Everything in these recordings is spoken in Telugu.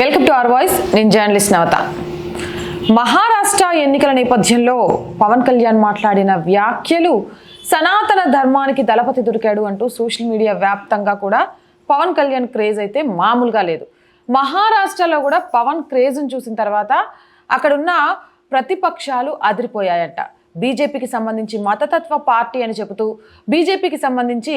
Welcome to our voice. నేను జర్నలిస్ట్ నవత. మహారాష్ట్ర ఎన్నికల నేపథ్యంలో పవన్ కళ్యాణ్ మాట్లాడిన వ్యాఖ్యలు సనాతన ధర్మానికి దళపతి దొరికాడు అంటూ సోషల్ మీడియా వ్యాప్తంగా కూడా పవన్ కళ్యాణ్ క్రేజ్ అయితే మామూలుగా లేదు. మహారాష్ట్రలో కూడా పవన్ క్రేజ్ని చూసిన తర్వాత అక్కడున్న ప్రతిపక్షాలు అదిరిపోయాయట. బీజేపీకి సంబంధించి మతతత్వ పార్టీ అని చెబుతూ బీజేపీకి సంబంధించి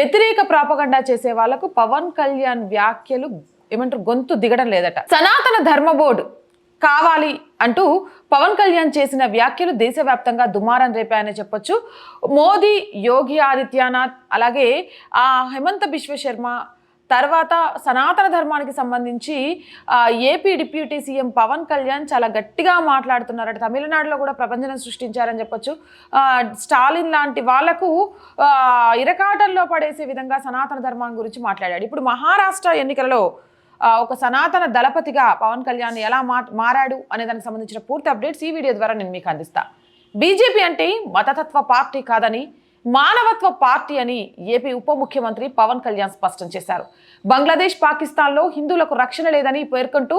వ్యతిరేక ప్రాపగండా చేసే వాళ్ళకు పవన్ కళ్యాణ్ వ్యాఖ్యలు ఏమంటారు గొంతు దిగడం లేదట. సనాతన ధర్మ బోర్డు కావాలి అంటూ పవన్ కళ్యాణ్ చేసిన వ్యాఖ్యలు దేశవ్యాప్తంగా దుమారం రేపాయని చెప్పొచ్చు. మోదీ యోగి ఆదిత్యనాథ్ అలాగే ఆ హేమంత బిశ్వ శర్మ తర్వాత సనాతన ధర్మానికి సంబంధించి AP deputy CM Pawan Kalyan చాలా గట్టిగా మాట్లాడుతున్నారట. తమిళనాడులో కూడా ప్రపంచం సృష్టించారని చెప్పొచ్చు. స్టాలిన్ లాంటి వాళ్ళకు ఇరకాటల్లో ఇరకాటంలో పడేసే విధంగా సనాతన ధర్మం గురించి మాట్లాడాడు. ఇప్పుడు మహారాష్ట్ర ఎన్నికలలో ఒక సనాతన దళపతిగా పవన్ కళ్యాణ్ ఎలా మా మారాడు అనే దానికి సంబంధించిన పూర్తి అప్డేట్స్ ఈ వీడియో ద్వారా నేను మీకు అందిస్తా. బీజేపీ అంటే మతతత్వ పార్టీ కాదని మానవత్వ పార్టీ అని ఏపీ ఉప ముఖ్యమంత్రి పవన్ కళ్యాణ్ స్పష్టం చేశారు. బంగ్లాదేశ్ పాకిస్తాన్లో హిందువులకు రక్షణ లేదని పేర్కొంటూ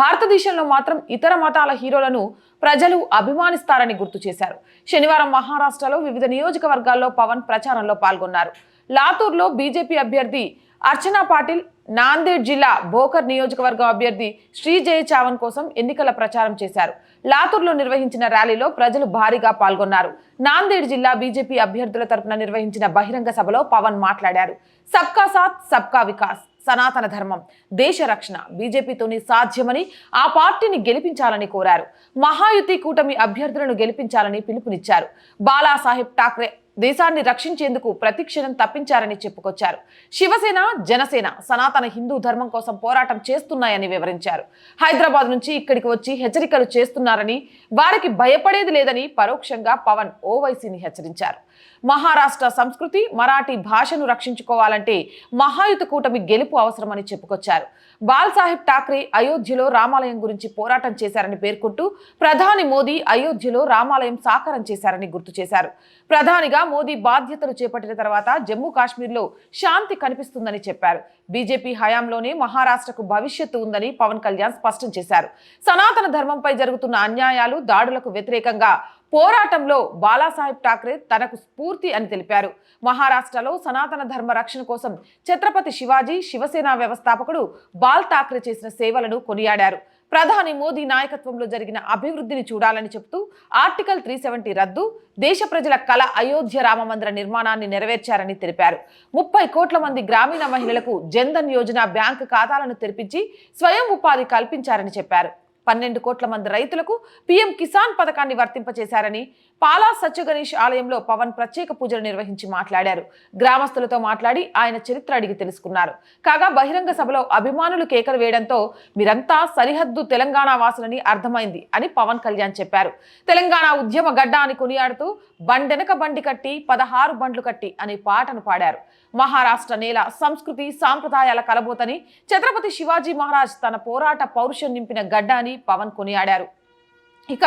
భారతదేశంలో మాత్రం ఇతర మతాల హీరోలను ప్రజలు అభిమానిస్తారని గుర్తు చేశారు. శనివారం మహారాష్ట్రలో వివిధ నియోజకవర్గాల్లో పవన్ ప్రచారంలో పాల్గొన్నారు. లాతూర్లో బీజేపీ అభ్యర్థి అర్చనా పాటిల్ నాందేడ్ జిల్లా బోకర్ నియోజకవర్గం అభ్యర్థి శ్రీజయ చావన్ కోసం ఎన్నికల ప్రచారం చేశారు. లాతూర్లో నిర్వహించిన ర్యాలీలో ప్రజలు భారీగా పాల్గొన్నారు. నాందేడ్ జిల్లా బీజేపీ అభ్యర్థుల తరపున నిర్వహించిన బహిరంగ సభలో పవన్ మాట్లాడారు. సబ్కా సాత్ సబ్కా వికాస్ సనాతన ధర్మం దేశ రక్షణ బీజేపీతోనే సాధ్యమని ఆ పార్టీని గెలిపించాలని కోరారు. మహాయుతి కూటమి అభ్యర్థులను గెలిపించాలని పిలుపునిచ్చారు. బాలాసాహెబ్ ఠాక్రే దేశాన్ని రక్షించేందుకు ప్రతిక్షణం తప్పించారని చెప్పుకొచ్చారు. శివసేన జనసేన సనాతన హిందూ ధర్మం కోసం పోరాటం చేస్తున్నాయని వివరించారు. హైదరాబాద్ నుంచి ఇక్కడికి వచ్చి హెచ్చరికలు చేస్తున్నారని వారికి భయపడేది లేదని పరోక్షంగా పవన్ ఓవైసీని హెచ్చరించారు. మహారాష్ట్ర సంస్కృతి మరాఠీ భాషను రక్షించుకోవాలంటే మహాయుత కూటమి గెలుపు అవసరమని చెప్పుకొచ్చారు. బాల్ సాహెబ్ ఠాక్రే అయోధ్యలో రామాలయం గురించి పోరాటం చేశారని పేర్కొంటూ ప్రధాని మోదీ అయోధ్యలో రామాలయం సాకారం చేశారని గుర్తు చేశారు. ప్రధానిగా మోదీ బాధ్యతలు చేపట్టిన తర్వాత జమ్మూ కాశ్మీర్లో శాంతి కనిపిస్తుందని చెప్పారు. బీజేపీ హయాంలోనే మహారాష్ట్రకు భవిష్యత్తు ఉందని పవన్ కళ్యాణ్ స్పష్టం చేశారు. సనాతన ధర్మంపై జరుగుతున్న అన్యాయాలు దాడులకు వ్యతిరేకంగా పోరాటంలో బాలాసాహెబ్ ఠాక్రే తనకు స్ఫూర్తి అని తెలిపారు. మహారాష్ట్రలో సనాతన ధర్మ రక్షణ కోసం ఛత్రపతి శివాజీ శివసేన వ్యవస్థాపకుడు బాల్ ఠాక్రే చేసిన సేవలను కొనియాడారు. ప్రధాని మోదీ నాయకత్వంలో జరిగిన అభివృద్ధిని చూడాలని చెబుతూ ఆర్టికల్ త్రీ సెవెంటీ రద్దు దేశ ప్రజల కళ అయోధ్య రామ మందిర నిర్మాణాన్ని నెరవేర్చారని తెలిపారు. ముప్పై కోట్ల మంది గ్రామీణ మహిళలకు జన్ధన్ యోజన బ్యాంకు ఖాతాలను తెరిపించి స్వయం ఉపాధి కల్పించారని చెప్పారు. పన్నెండు కోట్ల మంది రైతులకు పీఎం కిసాన్ పథకాన్ని వర్తింపచేశారని పాలా సత్యగణేష్ ఆలయంలో పవన్ ప్రత్యేక పూజలు నిర్వహించి మాట్లాడారు. గ్రామస్తులతో మాట్లాడి ఆయన చరిత్ర అడిగి తెలుసుకున్నారు. కాగా బహిరంగ సభలో అభిమానులు కేకలు వేయడంతో మీరంతా సరిహద్దు తెలంగాణ వాసులని అర్థమైంది అని పవన్ కళ్యాణ్ చెప్పారు. తెలంగాణ ఉద్యమ గడ్డ అని కొనియాడుతూ బండెనక బండి కట్టి పదహారు బండ్లు కట్టి అనే పాటను పాడారు. మహారాష్ట్ర నేల సంస్కృతి సాంప్రదాయాల కలబోతని ఛత్రపతి శివాజీ మహారాజ్ తన పోరాట పౌరుషం నింపిన గడ్డ అని పవన్ కొనియాడారు. ఇక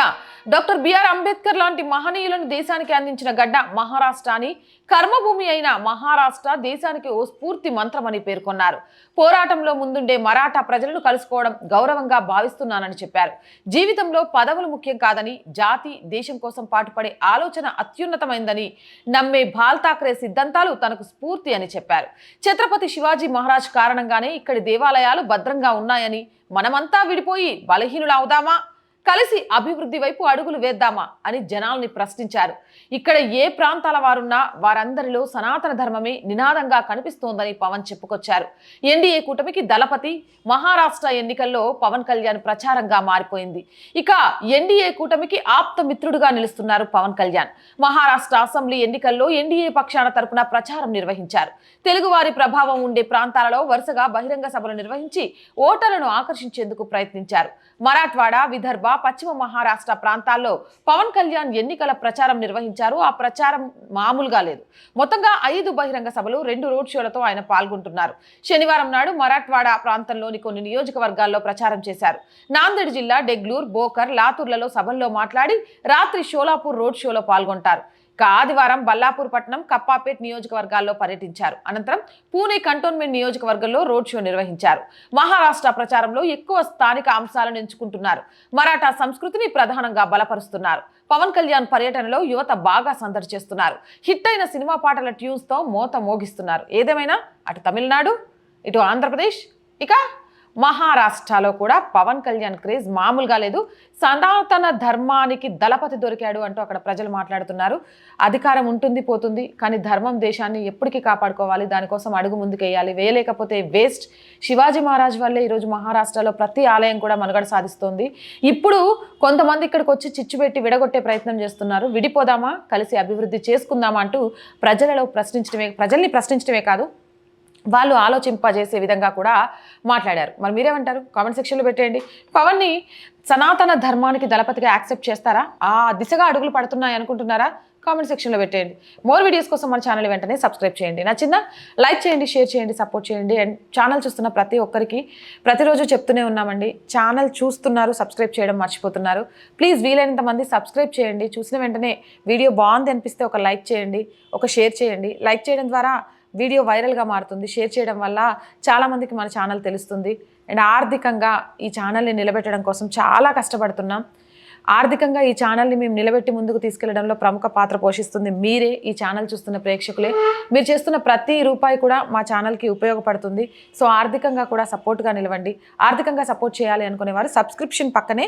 డాక్టర్ బిఆర్ అంబేద్కర్ లాంటి మహనీయులను దేశానికి అందించిన గడ్డ మహారాష్ట్ర అని కర్మభూమి అయిన మహారాష్ట్ర దేశానికి ఓ స్ఫూర్తి మంత్రమని పేర్కొన్నారు. పోరాటంలో ముందుండే మరాఠా ప్రజలను కలుసుకోవడం గౌరవంగా భావిస్తున్నానని చెప్పారు. జీవితంలో పదవులు ముఖ్యం కాదని జాతి దేశం కోసం పాటుపడే ఆలోచన అత్యున్నతమైందని నమ్మే బాల్ ఠాక్రే సిద్ధాంతాలు తనకు స్ఫూర్తి అని చెప్పారు. ఛత్రపతి శివాజీ మహారాజ్ కారణంగానే ఇక్కడి దేవాలయాలు భద్రంగా ఉన్నాయని మనమంతా విడిపోయి బలహీనులవుదామా కలిసి అభివృద్ధి వైపు అడుగులు వేద్దామా అని జనాల్ని ప్రశ్నించారు. ఇక్కడ ఏ ప్రాంతాల వారున్నా వారందరిలో సనాతన ధర్మమే నినాదంగా కనిపిస్తోందని పవన్ చెప్పుకొచ్చారు. ఎన్డీఏ కూటమికి దళపతి మహారాష్ట్ర ఎన్నికల్లో పవన్ కళ్యాణ్ ప్రచారంగా మారిపోయింది. ఇక ఎన్డీఏ కూటమికి ఆప్త మిత్రుడుగా నిలుస్తున్నారు పవన్ కళ్యాణ్. మహారాష్ట్ర అసెంబ్లీ ఎన్నికల్లో ఎన్డీఏ పక్షాన తరపున ప్రచారం నిర్వహించారు. తెలుగువారి ప్రభావం ఉండే ప్రాంతాలలో వరుసగా బహిరంగ సభలు నిర్వహించి ఓటర్లను ఆకర్షించేందుకు ప్రయత్నించారు. మరాఠ్వాడ విదర్భ పశ్చిమ మహారాష్ట్ర ప్రాంతాల్లో పవన్ కళ్యాణ్ ఎన్నికల ప్రచారం నిర్వహించారు. ఆ ప్రచారం మామూలుగా లేదు. మొత్తంగా ఐదు బహిరంగ సభలు రెండు రోడ్ షోలతో ఆయన పాల్గొంటున్నారు. శనివారం నాడు మరాఠ్వాడ ప్రాంతంలోని కొన్ని నియోజకవర్గాల్లో ప్రచారం చేశారు. నాందేడ్ జిల్లా డెగ్లూర్ బోకర్ లాతూర్లలో సభల్లో మాట్లాడి రాత్రి షోలాపూర్ రోడ్ షోలో పాల్గొంటారు. ఇక ఆదివారం బల్లాపూర్ పట్టణం కప్పాపేట్ నియోజకవర్గాల్లో పర్యటించారు. అనంతరం పూణే కంటోన్మెంట్ నియోజకవర్గంలో రోడ్ షో నిర్వహించారు. మహారాష్ట్ర ప్రచారంలో ఎక్కువ స్థానిక అంశాలను ఎంచుకుంటున్నారు. మరాఠా సంస్కృతిని ప్రధానంగా బలపరుస్తున్నారు. పవన్ కళ్యాణ్ పర్యటనలో యువత బాగా సందడి చేస్తున్నారు. హిట్ అయిన సినిమా పాటల ట్యూన్స్తో మోత మోగిస్తున్నారు. ఏదేమైనా? అటు తమిళనాడు ఇటు ఆంధ్రప్రదేశ్ ఇక మహారాష్ట్రలో కూడా పవన్ కళ్యాణ్ క్రేజ్ మామూలుగా లేదు. సనాతన ధర్మానికి దళపతి దొరికాడు అంటూ అక్కడ ప్రజలు మాట్లాడుతున్నారు. అధికారం ఉంటుంది పోతుంది కానీ ధర్మం దేశాన్ని ఎప్పటికీ కాపాడుకోవాలి. దానికోసం అడుగు ముందుకేయాలి. వేయలేకపోతే వేస్ట్. శివాజీ మహారాజ్ వల్లే ఈరోజు మహారాష్ట్రలో ప్రతి ఆలయం కూడా మనుగడ సాధిస్తోంది. ఇప్పుడు కొంతమంది ఇక్కడికి వచ్చి చిచ్చు పెట్టి విడగొట్టే ప్రయత్నం చేస్తున్నారు. విడిపోదామా? కలిసి అభివృద్ధి చేసుకుందామా అంటూ ప్రజలలో ప్రశ్నించడమే ప్రజల్ని ప్రశ్నించడమే కాదు వాళ్ళు ఆలోచింపజేసే విధంగా కూడా మాట్లాడారు. మరి మీరేమంటారు? కామెంట్ సెక్షన్లో పెట్టేయండి. పవన్ని సనాతన ధర్మానికి దళపతిగా యాక్సెప్ట్ చేస్తారా? ఆ దిశగా అడుగులు పడుతున్నాయి అనుకుంటున్నారా? కామెంట్ సెక్షన్లో పెట్టేయండి. మోర్ వీడియోస్ కోసం మన ఛానల్ వెంటనే సబ్స్క్రైబ్ చేయండి. నచ్చిందా? లైక్ చేయండి షేర్ చేయండి సపోర్ట్ చేయండి. అండ్ ఛానల్ చూస్తున్న ప్రతి ఒక్కరికి ప్రతిరోజు చెప్తూనే ఉన్నామండి. ఛానల్ చూస్తున్నారు సబ్స్క్రైబ్ చేయడం మర్చిపోతున్నారు. ప్లీజ్ వీలైనంత మంది సబ్స్క్రైబ్ చేయండి. చూసిన వెంటనే వీడియో బాగుంది అనిపిస్తే ఒక లైక్ చేయండి ఒక షేర్ చేయండి. లైక్ చేయడం ద్వారా వీడియో వైరల్గా మారుతుంది. షేర్ చేయడం వల్ల చాలామందికి మన ఛానల్ తెలుస్తుంది. అండ్ ఆర్థికంగా ఈ ఛానల్ని నిలబెట్టడం కోసం చాలా కష్టపడుతున్నాం. ఆర్థికంగా ఈ ఛానల్ని మేము నిలబెట్టి ముందుకు తీసుకెళ్ళడంలో ప్రముఖ పాత్ర పోషిస్తుంది మీరే ఈ ఛానల్ చూస్తున్న ప్రేక్షకులే. మీరు చేస్తున్న ప్రతి రూపాయి కూడా మా ఛానల్కి ఉపయోగపడుతుంది. సో ఆర్థికంగా కూడా సపోర్ట్గా నిలవండి. ఆర్థికంగా సపోర్ట్ చేయాలి అనుకునేవారు సబ్స్క్రిప్షన్ పక్కనే